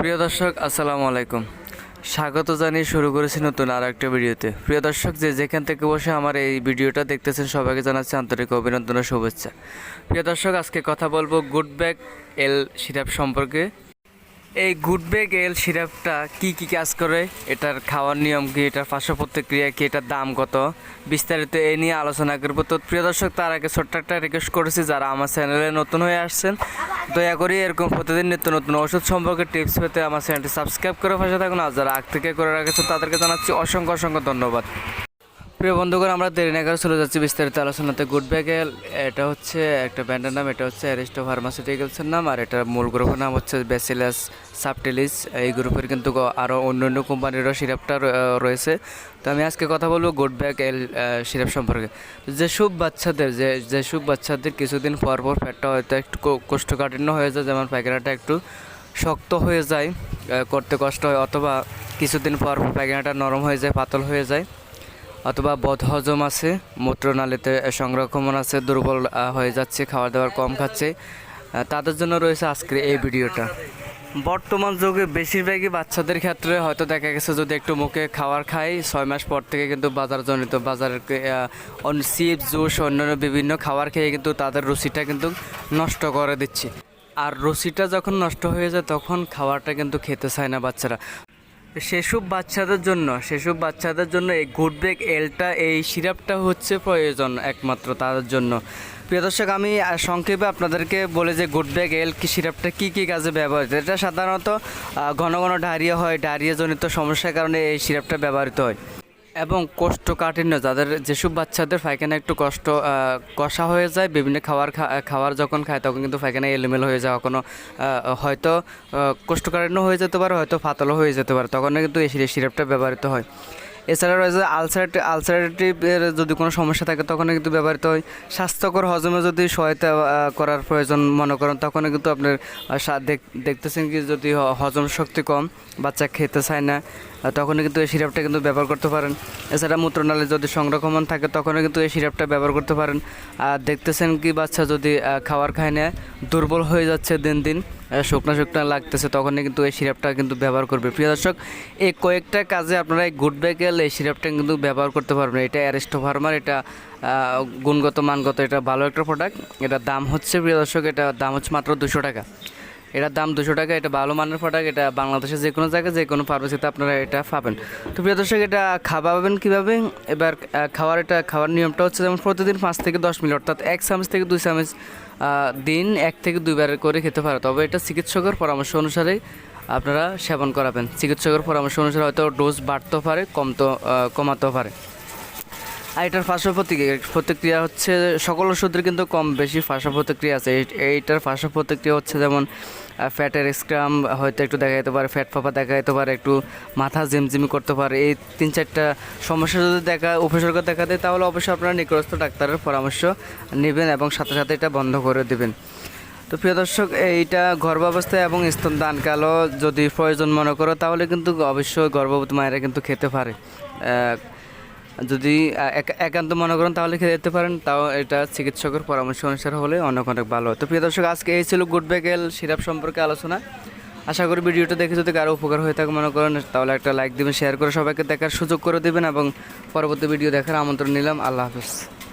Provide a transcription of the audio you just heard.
প্রিয় দর্শক, আসসালামু আলাইকুম। স্বাগত জানিয়ে শুরু করেছি নতুন আর একটা ভিডিওতে। প্রিয় দর্শক, যে যেখান থেকে বসে আমার এই ভিডিওটা দেখতেছেন, সবাইকে জানাচ্ছি আন্তরিক অভিনন্দন ও শুভেচ্ছা। প্রিয় দর্শক, আজকে কথা বলব গুড ব্যাক এল সিরাপ সম্পর্কে। এই ব্যাগ এল সিরাপটা কি কি কাজ করে? এটার খাওয়ার নিয়ম কি? এটার পার্শ্ব প্রতিক্রিয়া কি? এটার দাম কত? বিস্তারিত এই নিয়ে আলোচনা করব। তো প্রিয় দর্শক, তার আগে ছোট্ট একটা রিকোয়েস্ট করেছি যারা আমার চ্যানেলে নতুন হয়ে আসছেন, দয়া করে এরকম প্রতিদিন নিত্য নতুন ওষুধ সম্পর্কে টিপস পেতে আমার চ্যানেলটি সাবস্ক্রাইব করে পাশে থাকুন। আর যারা আগ থেকে করে রাখেছে, তাদেরকে জানাচ্ছি অসংখ্য অসংখ্য ধন্যবাদ। প্রিয় বন্ধুগণ, আমরা দেরি করে চলে যাচ্ছি বিস্তারিত আলোচনাতে। গুড ব্যাগেল এটা হচ্ছে একটা ব্র্যান্ডের নাম, এটা হচ্ছে অ্যারিস্টো ফার্মাসিউটিক্যালসের নাম, আর এটার মূল গ্রুপের নাম হচ্ছে ব্যাসিলাস সাবটিলিস এই গ্রুপের কিন্তু আরও অন্য অন্য কোম্পানিরও সিরাপটা রয়েছে। তো আমি আজকে কথা বলব গুড ব্যাগ এল সিরাপ সম্পর্কে। যেসব বাচ্চাদের, যে যেসব বাচ্চাদের কিছুদিন পর পর ফ্যাটটা হয়তো একটু কোষ্ঠকাঠিন্য হয়ে যায়, যেমন পায়খানাটা একটু শক্ত হয়ে যায় করতে কষ্ট হয়, অথবা কিছুদিন পর পর পায়খানাটা নরম হয়ে যায়, পাতল হয়ে যায়। অথবা বদহজম আছে মূত্রনালীতে সংরক্ষণ আছে, দুর্বল হয়ে যাচ্ছে, খাবার দাবার কম খাচ্ছে। তাদের জন্য রয়েছে আজকের এই ভিডিওটা। বর্তমান যুগে বেশিরভাগই বাচ্চাদের ক্ষেত্রে হয়তো দেখা গেছে যদি একটু মুখে খাবার খাই, ছয় মাস পর থেকে কিন্তু বাজারজনিত, বাজারের চিপস, জুস, অন্যান্য বিভিন্ন খাবার খেয়ে কিন্তু তাদের রুচিটা কিন্তু নষ্ট করে দিচ্ছে। আর রুচিটা যখন নষ্ট হয়ে যায়, তখন খাবারটা কিন্তু খেতে চায় না বাচ্চারা। সেসব বাচ্চাদের জন্য, সেসব বাচ্চাদের জন্য এই গুড ব্রেক এলটা, এই সিরাপটা হচ্ছে প্রয়োজন একমাত্র তাদের জন্য। প্রিয় দর্শক, আমি সংক্ষেপে আপনাদেরকে বলে যে গুড ব্যাগ এল কি সিরাপটা কী কী কাজে ব্যবহৃত এটা সাধারণত ঘন ঘন ডায়রিয়া হয়, ডায়রিয়াজনিত সমস্যার কারণে এই সিরাপটা ব্যবহৃত হয়। এবং কোষ্ঠকাঠিন্য, যাদের যেসব বাচ্চাদের পায়খানা একটু কষ্ট কষা হয়ে যায়, বিভিন্ন খাবার খাবার যখন খায়, তখন কিন্তু পায়খানা এলোমেলো হয়ে যাওয়া কোনো হয়তো কোষ্ঠকাঠিন্য হয়ে যেতে পারে, হয়তো ফাতলও হয়ে যেতে পারে তখন কিন্তু এই সিরা- সিরাপটা ব্যবহৃত হয়। এছাড়া রয়েছে আলসারেটিভ আলসারেটিভের যদি কোনো সমস্যা থাকে তখন কিন্তু ব্যবহৃত হয়। স্বাস্থ্যকর হজমে যদি সহায়তা করার প্রয়োজন মনে করেন তখন কিন্তু আপনার দেখতেছেন কি যদি হজম শক্তি কম, বাচ্চা খেতে চায় না আহ, তখন কিন্তু এই সিরাপটা কিন্তু ব্যবহার করতে পারেন। এছাড়া মূত্রনালী যদি সংরক্ষণ থাকে তখন কিন্তু এই সিরাপটা ব্যবহার করতে পারেন। আর দেখতেছেন কি বাচ্চা যদি খাবার খায় না দুর্বল হয়ে যাচ্ছে দিন দিন শুকনো শুকনো লাগতেছে তখনই কিন্তু এই সিরাপটা কিন্তু ব্যবহার করবে। প্রিয় দর্শক এই কয়েকটা কাজে আপনারা এই গুড ব্যাগেল এই সিরাপটা কিন্তু ব্যবহার করতে পারবেন। এটা অ্যারেস্টো ফার্মার এটা গুণগত মানগত এটা ভালো একটা প্রোডাক্ট এটার দাম হচ্ছে প্রিয় দর্শক এটা দাম হচ্ছে মাত্র দুশো টাকা। এটার দাম দুশো টাকা, এটা ভালো মানের প্রোডাক্ট এটা বাংলাদেশের যে কোনো জায়গায়, যে কোনো ফার্মেসিতে আপনারা এটা পাবেন। তো প্রিয় দর্শক, এটা খাওয়াবেন কীভাবে? এবার খাওয়ার এটা, খাওয়ার নিয়মটা হচ্ছে যেমন প্রতিদিন পাঁচ থেকে দশ মিনিট, অর্থাৎ এক চামচ থেকে দুই চামচ দিন এক থেকে দুইবার করে খেতে পারে তবে এটা চিকিৎসকের পরামর্শ অনুসারে আপনারা সেবন করাবেন। চিকিৎসকের পরামর্শ অনুসারে হয়তো ডোজ বাড়তেও পারে কমতো কমাতেও পারে। আর এটার পার্শ্ব প্রতিক্রিয়া প্রতিক্রিয়া হচ্ছে সকল ওষুধের কিন্তু কম বেশি পার্শ্ব প্রতিক্রিয়া আছে। এই- এইটার পার্শ্ব প্রতিক্রিয়া হচ্ছে যেমন ফ্যাটের স্ক্রাম হয়তো একটু দেখা যেতে পারে, ফ্যাট ফাঁপা দেখা যেতে পারে, একটু মাথা জিমজিমি করতে পারে। এই তিন চারটা সমস্যা যদি দেখা, উপসর্গ দেখা দেয়, তাহলে অবশ্যই আপনারা নিকটস্থ ডাক্তারের পরামর্শ নেবেন এবং সাথে সাথে এটা বন্ধ করে দেবেন। তো প্রিয় দর্শক, এইটা গর্ভাবস্থায় এবং স্তন দানকালও যদি প্রয়োজন মনে করো, তাহলে কিন্তু অবশ্যই গর্ভবতী মায়েরা কিন্তু খেতে পারে। যদি একা- একান্ত মনে করেন তাহলে খেতে দিতে পারেন, তাও এটা চিকিৎসকের পরামর্শ অনুসারে হলে অনেক অনেক ভালো তো প্রিয় দর্শক, আজকে এই ছিল গুড বেগেল সিরাপ সম্পর্কে আলোচনা। আশা করি ভিডিওটা দেখে যদি কারও উপকার হয়ে থাকে মনে করেন, তাহলে একটা লাইক দিবেন শেয়ার করে সবাইকে দেখার সুযোগ করে দেবেন এবং পরবর্তী ভিডিও দেখার আমন্ত্রণ নিলাম। আল্লাহ হাফিজ।